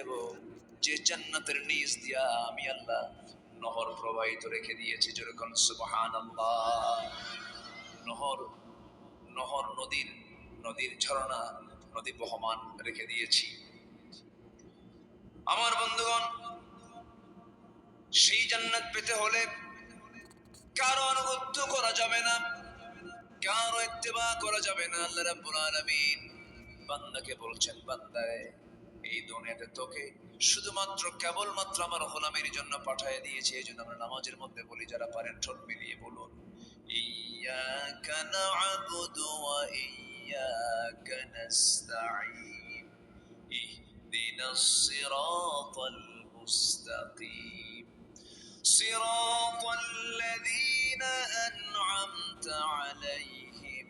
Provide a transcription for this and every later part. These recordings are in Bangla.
নেব যে জান্নাতের নিজ দিয়া আমি আল্লাহ নহর প্রবাহিত রেখে দিয়েছি। যেরকম সুবহান নহর নহর নদীর নদীর ঝরনা, নদী বহমান রেখে দিয়েছি। আমার বন্ধুগণ, সেই জান্নাত পেতে হলে কারও আনুগত্য করা যাবে না, কারও ইত্তেবা করা যাবে না। আল্লাহ রাব্বুল আলামিন বান্দাকে বলছেন বান্দায় এই দুনিয়াতে তোকে শুধুমাত্র কেবলমাত্র আমার হোলামের জন্য পাঠিয়ে দিয়েছি, এই জন্য আমরা নামাজের মধ্যে বলি, যারা পারেন ঠোঁট মিলিয়ে বলুন। ইয়াকা না'বুদু ওয়া ইয়াকা ইহদিনাস সিরাতাল মুস্তাকিম সিরাতাল লাযীনা আন'আমতা আলাইহিম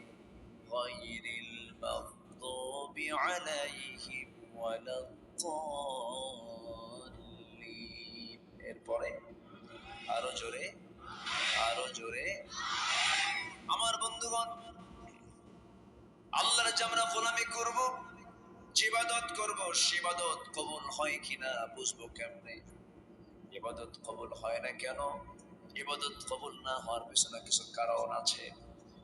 গায়রিল মাগদুবি আলাইহিম ولا الضالين এরপরে আরো জোরে আরো জোরে আমার বন্ধুগণ আল্লাহর যে আমরা গোলামি করব জিবাদত করব সেবাদত কবুল হয় কিনা বুঝবো কেমনে ইবাদত কবুল হয় না কেন ইবাদত কবুল না হওয়ার পিছনে কিছু কারণ আছে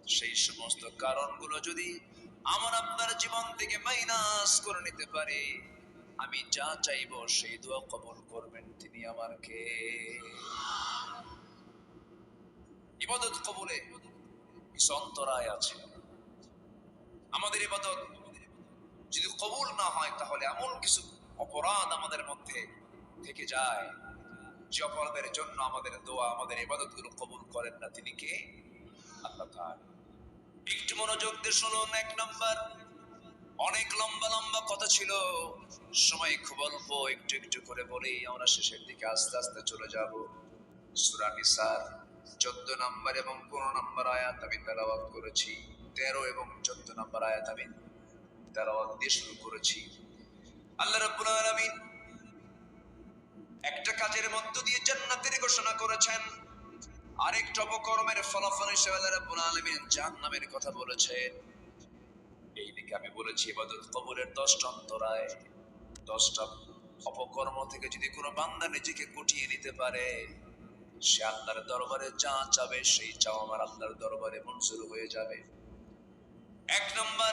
সেই সমস্ত কারণগুলো যদি আমার আপনার জীবন থেকে মাইনাস করে নিতে পারে। আমি যা চাইব সেই দোয়া কবুল করবেন তিনি আমার কে ইবাদত কবুলে কিছু অন্তরায় আছে। আমাদের ইবাদত যদি কবুল না হয় তাহলে এমন কিছু অপরাধ আমাদের মধ্যে থেকে যায়, যে অপরাধের জন্য আমাদের দোয়া, আমাদের ইবাদতগুলো কবুল করেন না তিনি কে? আল্লাহ একটু মনোযোগ দিয়ে শুনুন, এক নম্বর। অনেক লম্বা লম্বা কথা ছিল। সময় খুব অল্প, একটু একটু করে বলি আমরা শেষের দিকে আস্তে আস্তে চলে যাব। সূরা নিসার, চোদ্দ নম্বর এবং পনেরো নাম্বার আয়াত আমি তেলাওয়াত করেছি। তেরো এবং চোদ্দ নম্বর আয়াত আমি তেলাওয়াত দিয়ে শুরু করেছি। আল্লাহ রাব্বুল আলামিন একটা কাজের মধ্য দিয়ে জান্নাতের ঘোষণা করেছেন। আরেকটা অপকর্মের ফলাফল হিসেবে রাব্বুল আলামিন জাহান্নামের কথা বলেছেন এই দিকে আমি বলেছি, ইবাদত কবুলের দশটা অন্তরায়, দশটা অপকর্ম থেকে যদি কোনো বান্দা নিজেকে গুটিয়ে নিতে পারে, সে আল্লাহর দরবারে যা চাবে সেই চাও আমার আল্লাহর দরবারে মঞ্জুর হয়ে যাবে। এক নম্বর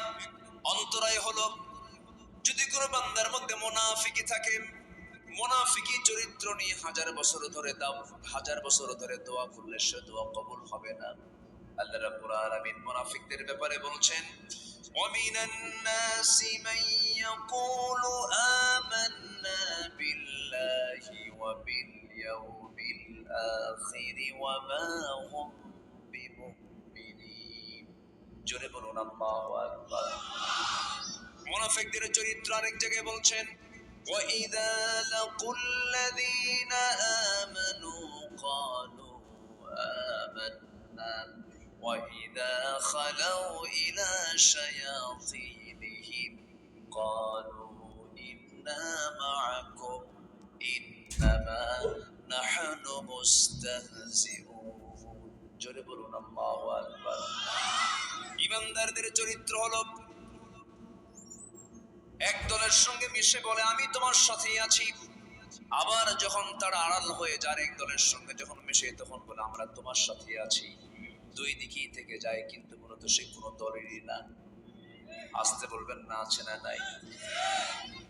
অন্তরায় হলো, যদি কোনো বান্দার মধ্যে মোনাফিকি থাকে মোনাফিকি চরিত্র নিয়ে হাজার বছর ধরে দাও হাজার বছর ধরে দোয়া করলে সে দোয়া কবুল হবে না আল্লাহ রাব্বুল আলামিন মুনাফিকদের ব্যাপারে বলছেন ومن الناس من يقول آمنا بالله وباليوم الآخر وما هم بمؤمنين জোরে বলুন আল্লাহু আকবার মুনাফিকদের চরিত্র আরেক জায়গায় বলছেন وإذا لقوا الذين آمنوا قالوا آمنا وإذا خلوا إلى شياطينهم قالوا إنا معكم إنما نحن مستهزئون জোরে বলুন আল্লাহু আকবার ইমানদারদের চরিত্র হলো এক দলের সঙ্গে মিশে বলে, আমি তোমার সাথেই আছি। আবার যখন তারা আড়াল হয়ে যার এক দলের সঙ্গে, যখন মিশে, তখন বলে, আমরা তোমার সাথে আছি। দুই দিকেই থেকে যায়, কিন্তু মূলত সে কোনো দলেরই না। আসতে বলবেন, না আছে না নাই।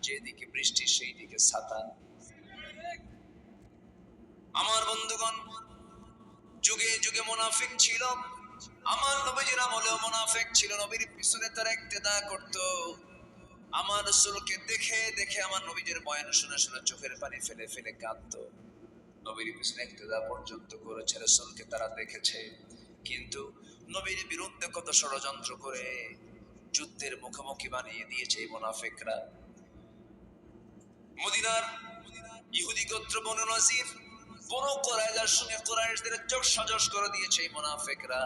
যেদিকে বৃষ্টি সেই দিকে ছাতা। আমার বন্ধুগণ, যুগে যুগে মুনাফিক ছিল। আমার নবীজির আমলেও মুনাফিক ছিল। নবীর পিছনে তারা ইক্তেদা করতো। আমার রসুলকে দেখে দেখে আমার নবীজের বয়ান শুনে শুনে চোখের পানি ফেলে ফেলে কাঁদতো। নবীর পিছনে ইক্তেদা পর্যন্ত করেছে রসুলকে তারা দেখেছে। কিন্তু নবীর বিরুদ্ধে কত ষড়যন্ত্র করে যুদ্ধের মুখোমুখি বানিয়ে দিয়েছে এই মুনাফিকরা। মদিনার ইহুদি গোত্র বনু নজির, বনু কোরাইজার সঙ্গে কোরাইশদের চোখ সাজস করে দিয়েছে এই মুনাফিকরা।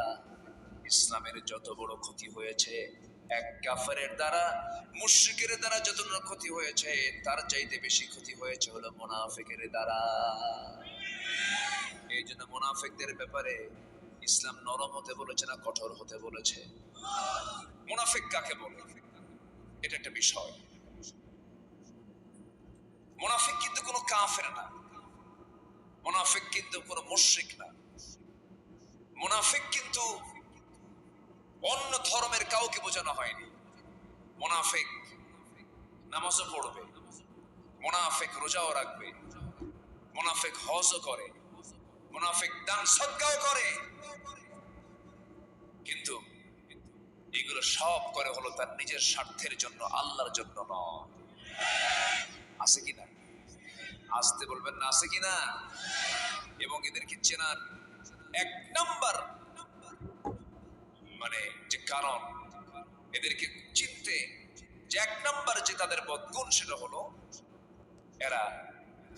ইসলামের যত বড় ক্ষতি হয়েছে এক কাফেরের দ্বারা, মুশরিকের দ্বারা যত ক্ষতি হয়েছে, তার চাইতে বেশি ক্ষতি হয়েছে হলো মুনাফিকের দ্বারা। এই জন্য মুনাফিকদের ব্যাপারে ইসলাম নরম হতে বলেছে না কঠোর হতে বলেছে। মুনাফিক কাকে বলে? এটা একটা বিষয়। মুনাফিক কাফের না। মুনাফিক কিন্তু কোনো মুশরিক না। মুনাফিক কিন্তু অন্য ধর্মের কাউকে বোঝানো হয়নি। মুনাফিক নামাজও পড়বে, মুনাফিক রোজাও রাখবে, মুনাফিক হজও করে, মুনাফিক দান সদ্গাও করে। কিন্তু এগুলো সব করে হলো তার নিজের স্বার্থের জন্য, আল্লাহর জন্য নয়। আছে কিনা আসতে বলবেন না, আছে কিনা এবং এদেরকে চেনার এক নাম্বার মানে যে কারণ, এদেরকে চিনতে যে এক নম্বর যে তাদের বদগুণ সেটা হলো, এরা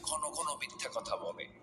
ঘন ঘন মিথ্যা কথা বলে।